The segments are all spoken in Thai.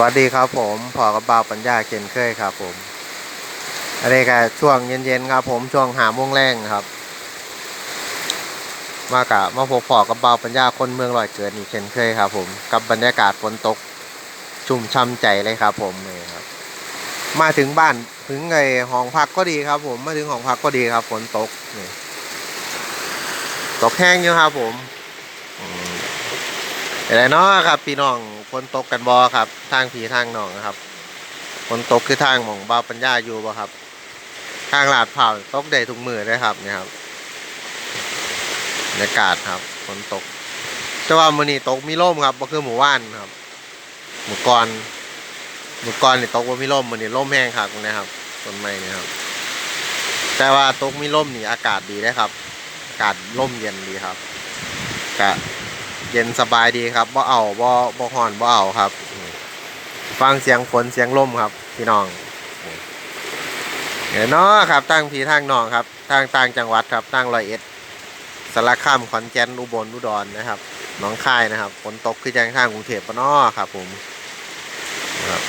วัสดีครับผมพอกับบ่าวปัญญาเช่นเคยครับผมอันนี้ก็ช่วงเย็นๆครับ ผมช่วงหาโมงแรงครับ มากะมาพบพอกับบ่าวปัญญาคนเมืองลอยเกิดอีกเช่นเคยครับ ผมกับบรรยากาศฝนตกชุ่มช่ำใจเลยครับ ผมนี่ครับ มาถึงบ้านถึงไงห้องพักก็ดีครับ ผมมาถึงห้องพักก็ดีครับ ฝนตกนี่ตกแห้งอยู่ครับ ผม อะไรเนาะครับ พี่น้องฝนตกกันบอครับ ทางผีทางหนองนะครับฝนตกคือทางของบ่าปัญญาอยู่บ่ครับ ทางลาดเผาวตกได้ทุกมือเลยครับเนี่ยครับบรรยากาศครับฝนตกแต่ว่ามื้อนี้ตกมีลมครับก็คือหมู่บ้านครับ หมู่กรเมื่ก่อนนี่ตกว่ามีลมมันนี่ลมแห้งครับนะครับต้นไม้นี่ครับ แต่ว่าตกมีลมนี่อากาศดีนะครับ อากาศลมเย็นดีครับกะ เย็นสบายดีครับบ่เอาบ่บ่ฮ้อนบ่เอาครับ ฟังเสียงฝนเสียงลมครับ พี่น้องเดี๋ยนาะครับตั้งพีทางน้องครับทางต่างจังหวัดครับตั้งร้อยเอ็ดสารคามขอนแก่นอุบลอุดรนะครับหน้องคายนะครับฝนตกคือจังทางกรุงเทพปนาะครับ ผมครับ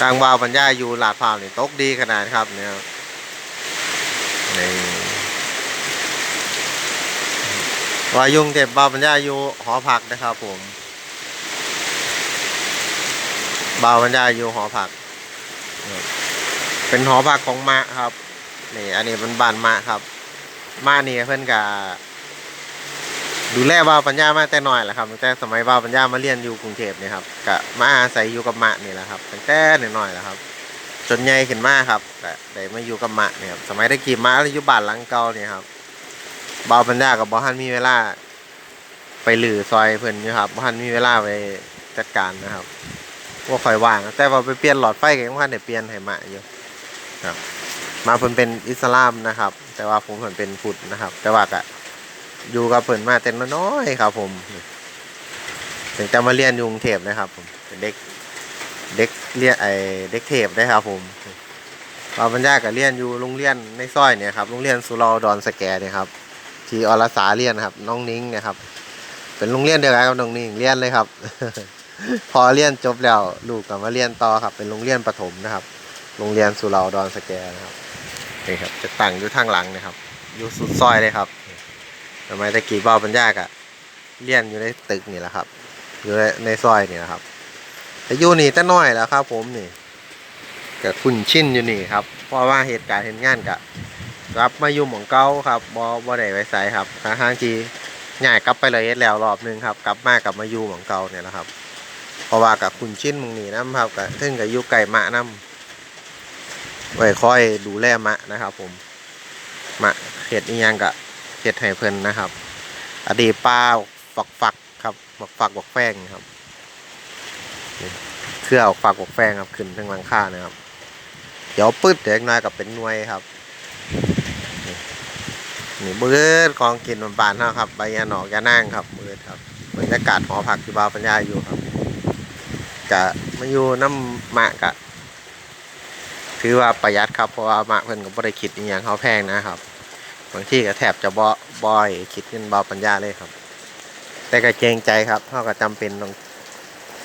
ทางวาวปัญญาอยู่ลาดพร้าวนี่ตกดีขนาดครับเนี่ยครับนี่ วายุงเก็บวาวปัญญาอยู่หอพักนะครับผมวาวปัญญาอยู่หอพัก เป็นหอพักของมะครับนี่อันนี้เป็นบ้านมะครับมะนี่เพื่อนกะดูแลวาวปัญญามาแต่น้อยแหละครับแต่สมัยวาวปัญญามาเรียนอยู่กรุงเทพเนี่ยครับกะมาอาศัยอยู่กับมะนี่แหละครับตั้งแต่น้อยๆแหละครับ จนใหญ่ขึ้นมาครับก็ได้มาอยู่กับมะเนี่ยครับสมัยได้กี่มาอยู่บ้านหลังเก่าเนี่ยครับ วาวปัญญากับบ่ฮันมีเวลา ไปหลือซอยเพิ่นอยู่ครับบ่ฮันมีเวลาไปจัดการนะครับว่าคอยว่าง แต่ว่าไปเปลี่ยนหลอดไฟก็ยังบ่ทันได้เปลี่ยนให้มะอยู่ครับ มาเพิ่นเป็นอิสลามนะครับ แต่ว่าผมเพิ่นเป็นพุทธนะครับ แต่ว่าก็อยู่กับเพิ่นมาแต่น้อยครับ ผมถึงจะมาเรียนอยู่กรุงเทพนะครับผมเป็นเด็กเด็กเรียนไอเด็กเทพได้ครับผมเราบรรยากับเรียนอยู่โรงเรียนในซอยเนี่ยครับโรงเรียนสุราดอนสแกเนี่ยครับ ที่อรสาเรียนครับ น้องนิ้งนะครับ เป็นโรงเรียนเดียวกันกับน้องนิ้งเรียนเลยครับ พอเรียนจบแล้วลูกก็มาเรียนต่อครับ เป็นโรงเรียนประถมนะครับ โรงเรียนสุเหราดอนสแกนะครับนี่ครับจะตั้งอยู่ทางหลังนะครับ อยู่สุดซอยเลยครับทำไมตะกี้บ้าบรรยากอะเรียนอยู่ในตึกนี่แหละครับ อยู่ในซอยนี่แหละครับแต่อยู่นี่แต่น้อยแล้วครับ ผมนี่กับคุณชินอยู่นี่ครับ เพราะว่าเหตุการณ์เห็นงานกะ กลับมาอยู่หมองเก้าครับบ่บ่ได้ไว้ใส่ครับทางทางที่ง่ายกลับไปเลยเอ็ดแล้วรอบหนึงครับ กลับมากลับมาอยู่หมองเก้าเนี่ยแหละครับ เพราะว่ากับคุณชิ้นมองนี่นะครับกับถึงกับอยู่ไก่มะน้ำไว้คอยดูแลมะนะครับ ผมมะเห็ดอีหยังกะเห็ดให้เพิ่นนะครับ อดีตป้าฝักฝักครับฝักฝักบักแฟงครับเครือออกฝากบกแฟงครับขึ้นทั้งหลังคานะครับเดี๋ยวปืดเดี๋ยวอีกน้อยกับเป็นหน่วยครับ นี่เบืดของกินบานๆเนาะครับใบยาหนอกยานั่งครับเบืดครับบรรยากาศหอผักที่บาปัญญาอยู่ครับกะมาอยู่น้ำมะกะ ถือว่าประหยัดครับเพราะว่ามะเพิ่นก็บ่ได้คิดอหย่างเขาแพงนะครับบางที่ก็แทบจะบ่บ่อยคิดเงินบาปัญญาเลยครับ แต่ก็เกรงใจครับเท่ากับจำเป็นต้อง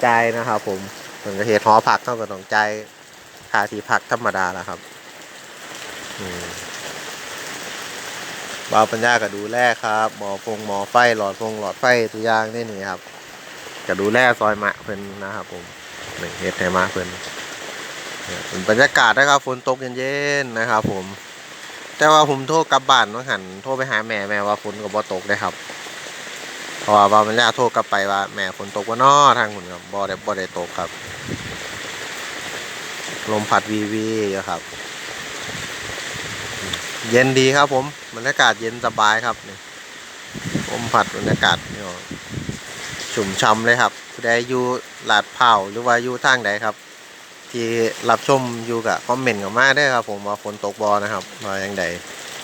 จ่ายนะครับ ผมเหมือนกับเหตุหอผักเท่ากับต้องใจายค่าที่พักธรรมดาแล้วครับ อืม บาวปัญญาก็ดูแลครับหมอฟงหมอไฟหลอดฟงหลอดไฟตัวอย่างนี่นี่ครับก็ดูแลซอยมะเพิ่นนะครับผมนี่เฮ็ดให้มาเพิ่นเป็นบรรยากาศนะครับฝนตกเย็นๆนะครับ ผม แต่ว่าผมโทรกลับบ้านว่าหันโทรไปหาแม่แม่ว่าฝนก็บ่ตกได้ครับเพราะว่าบาวปัญญาโทรกลับไปว่าแม่ฝนตกว่านอทางคุณครับบ่ได้บ่ได้ตกครับ ลมพัดวีวีอยู่ครับ เย็นดีครับผมบรรยากาศเย็นสบายครับนี่ลมพัดบรรยากาศนี่ชุ่มช่ำเลยครับผู้อยู่ลาดเผาหรือว่าอยู่ทางใดครับ ที่รับชมอยู่กับคอมเมนต์กับมาได้ครับผมว่าฝนตกบอนะครับว่าอย่างใด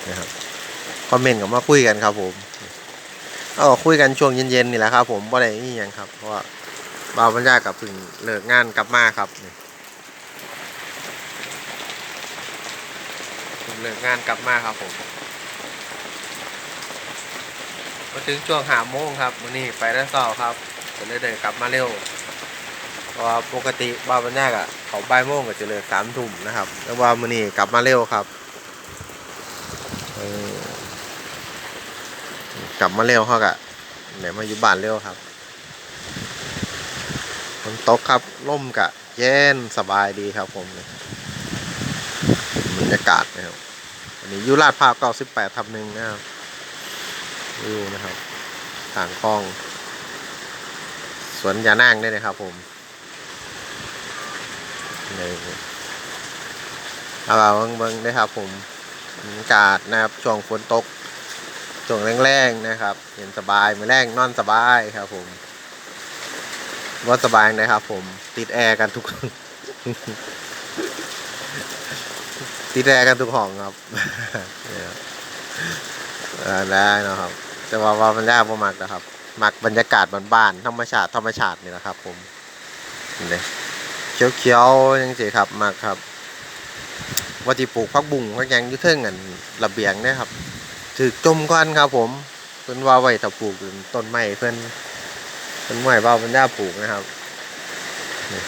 นะครับคอมเมนต์กับมาคุยกันครับผมเอาคุยกันช่วงเย็นๆนี่แหละครับ ผมบ่ได้นี่ยังครับ เพราะว่าบ่าวบรรยากาศเพิ่งเลิกงานกลับมาครับนี่ ผม เลิกงานกลับมาครับผมมาถึงช่วงหาโมงครับวันนี้ไปได้เสาร์ครับก็เลยเดินกลับมาเร็วเพราะปกติบ้านบรรยากอะเขาบ่ายโมงก็จะเลิกสามทุ่มนะครับแต่ว่ามื้อนี้กลับมาเร็วครับกลับมาเร็วเขากะเดี๋ยวมาอยู่บ้านเร็วครับฝนตกครับร่มกะเย็นสบายดีครับผมบรรยากาศนะครับ นนี้ยู่ลาดพาวเก้าสิบแปดทับหนึ่งนะครับวิวนะครับทางคลอง สวนยานั่งด้วยนะครับผมนี่เอาเราเบิ่งเบิ่งได้ครับผมบรรยากาศนะครับช่วงฝนตกช่วงแรงๆนะครับเย็นสบายไม่แรงนอนสบายครับผมว่าสบายนะครับผมติดแอร์กันทุก ติดแร์กันทุกห้องครับได้เนาะครับ แต่ว่าว่ามันยากมากนะครับ มักบรรยากาศบ้านๆธรรมชาติธรรมชาตินี่แหละครับ ผมนี่เขียวๆยังสิครับมักครับว่าที่ปลูกพักบุ้งพักยังยุ่เทิงกันระเบียงเนี่ยครับถือจมก่อนครับผมเพิ่นว่าไว้ถ้าปลูกต้นไม้เพิ่นเพิ่นไม้ว่าบรรยาปลูกนะครับนี่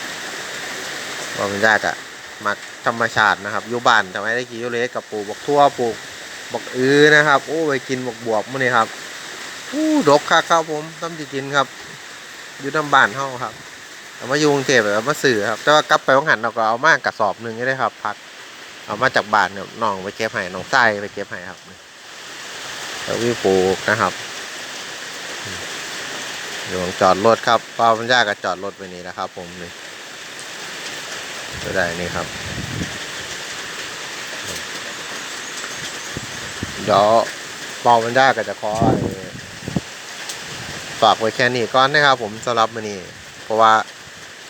ว่าบรรยากอะ มักธรรมชาตินะครับอยู่บ้านทำไมได้กี่ยูเลสกับปลูกบักทั่วปลูกบักอื้อนะครับ โอ้ไปกินบักบวบมื้อนี้ครับอู้ดกคักครับผมต้มจีกินครับ อยู่น้ำบ้านเฮาครับเอามายูงเทพเอามาสื่อครับ แต่ว่ากลับไปวังหันเราก็เอามากกระสอบหนึ่งได้ครับพัก เอามาจากบ้านเนี่ยน้องไปเก็บให้น้องไส้ไปเก็บให้ครับแล้ววิปลูกนะครับอยู่ของจอดรถครับเป้าพันยาก็จอดรถไปนี่นะครับ ผมนี่ ก็ได้นี่ครับ เดี๋ยวเบามันยากก็จะขอไอ้ฝากไว้แค่นี้ก่อนนะครับ ผมสำหรับมื้อนี้เพราะว่า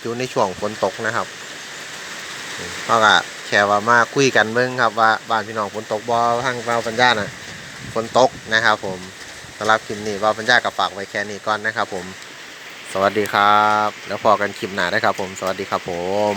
อยู่ในช่วงฝนตกนะครับเขาก็แค่ว่ามาคุยกันเบิ่งครับว่าบ้านพี่น้องฝนตกบ่ทางเบาปัญญาน่ะฝนตกนะครับ ผมสำหรับคลิปนี้เบาปัญญาก็ฝากไว้แค่นี้ก่อนนะครับ ผมสวัสดีครับ แล้วพอกันคลิปหน้าได้ครับผม สวัสดีครับผม